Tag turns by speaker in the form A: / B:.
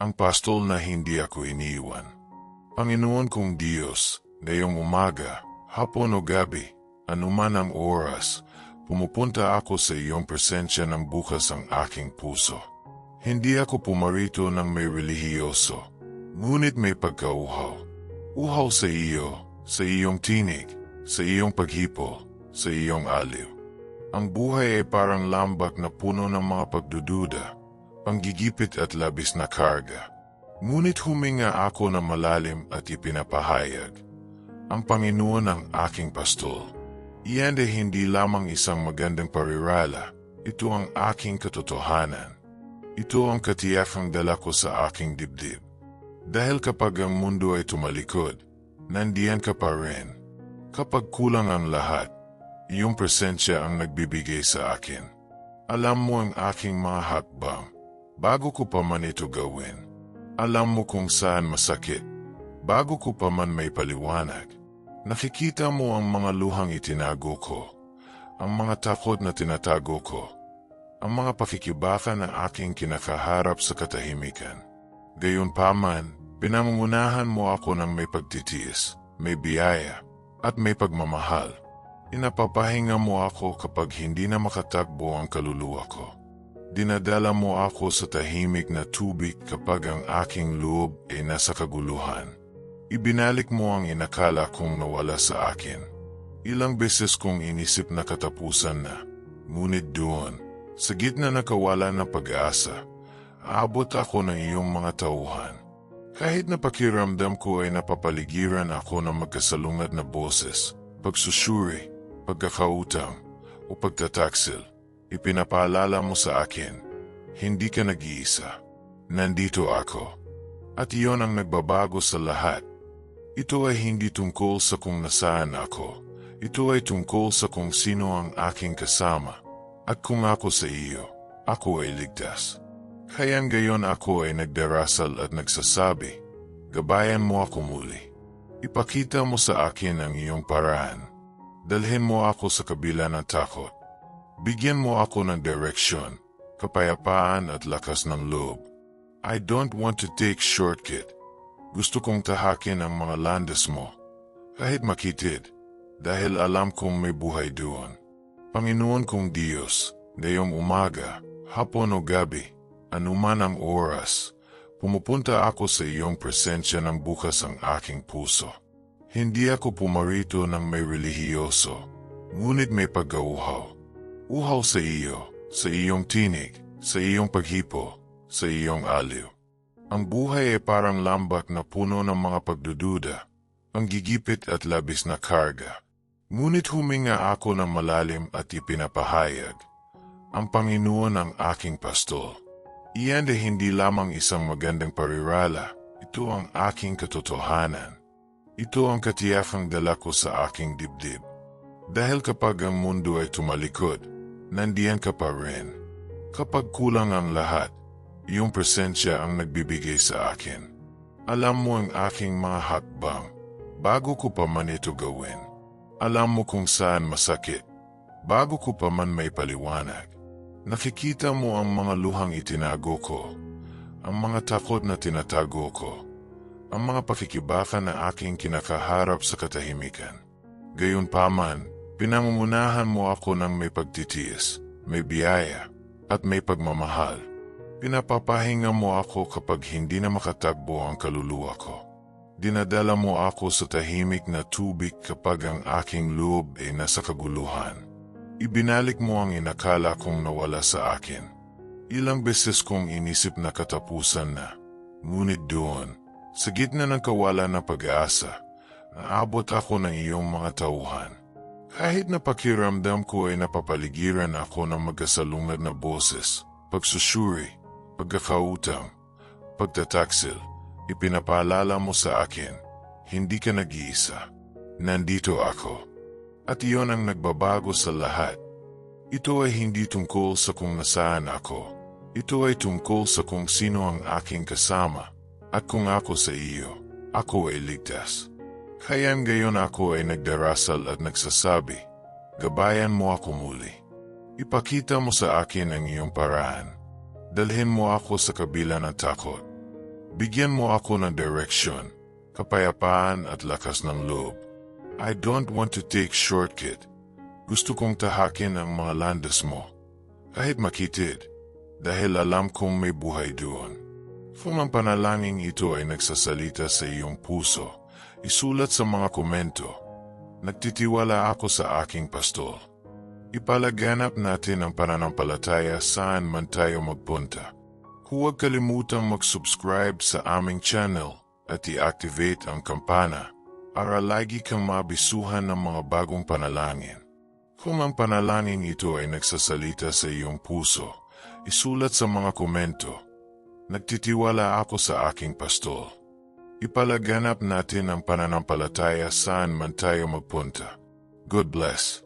A: ang pastol na hindi ako iniwan. Panginoon kong Diyos, ngayong umaga, hapon o gabi, anuman ang oras, pumupunta ako sa iyong presensya ng bukas ang aking puso. Hindi ako pumarito ng may relihiyoso, ngunit may pagkauhaw. Uhaw sa iyo, sa iyong tinig, sa iyong paghipo, sa iyong aliw. Ang buhay ay parang lambak na puno ng mga pagdududa, panggigipit at labis na karga. Ngunit huminga ako na malalim at ipinapahayag. Ang Panginoon ang aking pastol. Iyan ay hindi lamang isang magandang parirala, ito ang aking katotohanan. Ito ang katiyakang dala ko sa aking dibdib. Dahil kapag ang mundo ay tumalikod, nandiyan ka pa rin. Kapag kulang ang lahat, iyong presensya ang nagbibigay sa akin. Alam mo ang aking mga hakbang, bago ko pa man ito gawin. Alam mo kung saan masakit, bago ko pa man may paliwanag. Nakikita mo ang mga luhang itinago ko, ang mga takot na tinatago ko, ang mga pakikibaka na aking kinakaharap sa katahimikan. Gayunpaman, pinangungunahan mo ako ng may pagtitiis, may biyaya, at may pagmamahal. Inapapahinga mo ako kapag hindi na makatakbo ang kaluluwa ko. Dinadala mo ako sa tahimik na tubig kapag ang aking loob ay nasa kaguluhan. Ibinalik mo ang inakala kong nawala sa akin. Ilang beses kong inisip na katapusan na, ngunit doon, sa gitna na kawala ng pag-asa, aabot ako ng iyong mga tauhan. Kahit na pakiramdam ko ay napapaligiran ako ng magkasalungat na boses, pagsusuri, pagkakautang, o pagtataksil, Ipinapaalala mo sa akin, hindi ka nag-iisa. Nandito ako. At iyon ang nagbabago sa lahat. Ito ay hindi tungkol sa kung nasaan ako. Ito ay tungkol sa kung sino ang aking kasama. At kung ako sa iyo, ako ay ligtas. Kayan gayon ako ay nagdarasal at nagsasabi, Gabayan mo ako muli. Ipakita mo sa akin ang iyong paraan. Dalhin mo ako sa kabila ng takot. Bigyan mo ako ng direksyon, kapayapaan at lakas ng loob. I don't want to take shortcut. Gusto kong tahakin ang mga landas mo, kahit makitid, dahil alam kong may buhay doon. Panginoon kong Diyos, ngayong umaga, hapon o gabi, anuman ang oras, pumupunta ako sa iyong presensya ng bukas ang aking puso. Hindi ako pumarito ng may relihiyoso, ngunit may pagkauhaw. Uhaw sa iyo, sa iyong tinig, sa iyong paghipo, sa iyong aliw. Ang buhay ay parang lambak na puno ng mga pagdududa, ang gigipit at labis na karga. Ngunit huminga ako ng malalim at ipinapahayag. Ang Panginoon ang aking pastol. Iyan ay hindi lamang isang magandang parirala, ito ang aking katotohanan. Ito ang katiyakang dala ko sa aking dibdib. Dahil kapag ang mundo ay tumalikod, nandiyan ka pa rin. Kapag kulang ang lahat, iyong presensya ang nagbibigay sa akin. Alam mo ang aking mga hakbang bago ko pa man ito gawin. Alam mo kung saan masakit bago ko pa man may paliwanag. Nakikita mo ang mga luhang itinago ko, ang mga takot na tinatago ko, ang mga pakikibaka na aking kinakaharap sa katahimikan. Gayunpaman, Pinangungunahan mo ako ng may pagtitiis, may biyaya, at may pagmamahal. Pinapapahinga mo ako kapag hindi na makatagbo ang kaluluwa ko. Dinadala mo ako sa tahimik na tubig kapag ang aking loob ay nasa kaguluhan. Ibinalik mo ang inakala kong nawala sa akin. Ilang beses kong inisip na katapusan na. Ngunit doon, sa gitna ng kawalan ng pag-asa, naabot ako ng iyong mga tauhan. Kahit na pakiramdam ko ay napapaligiran ako ng magkasalungat na boses, pagsusuri, pagkakautang, pagtataksil, ipinapaalala mo sa akin, hindi ka nag-iisa. Nandito ako. At iyon ang nagbabago sa lahat. Ito ay hindi tungkol sa kung nasaan ako. Ito ay tungkol sa kung sino ang aking kasama. At kung ako sa iyo, ako ay ligtas. Kayan gayon ako ay nagdarasal at nagsasabi, Gabayan mo ako muli. Ipakita mo sa akin ang iyong paraan. Dalhin mo ako sa kabila ng takot. Bigyan mo ako ng direksyon, kapayapaan at lakas ng loob. I don't want to take shortcut. Gusto kong tahakin ang mga landas mo. Kahit makitid, dahil alam kong may buhay doon. Kung ang panalangin ito ay nagsasalita sa iyong puso, isulat sa mga komento. Nagtitiwala ako sa aking pastol. Ipalaganap natin ang pananampalataya saan man tayo magpunta. Huwag kalimutang mag-subscribe sa aming channel at i-activate ang kampana para lagi kang mabisuhan ng mga bagong panalangin. Kung ang panalangin ito ay nagsasalita sa iyong puso, isulat sa mga komento. Nagtitiwala ako sa aking pastol. Ipalaganap natin ang pananampalataya saan man tayo magpunta. God bless.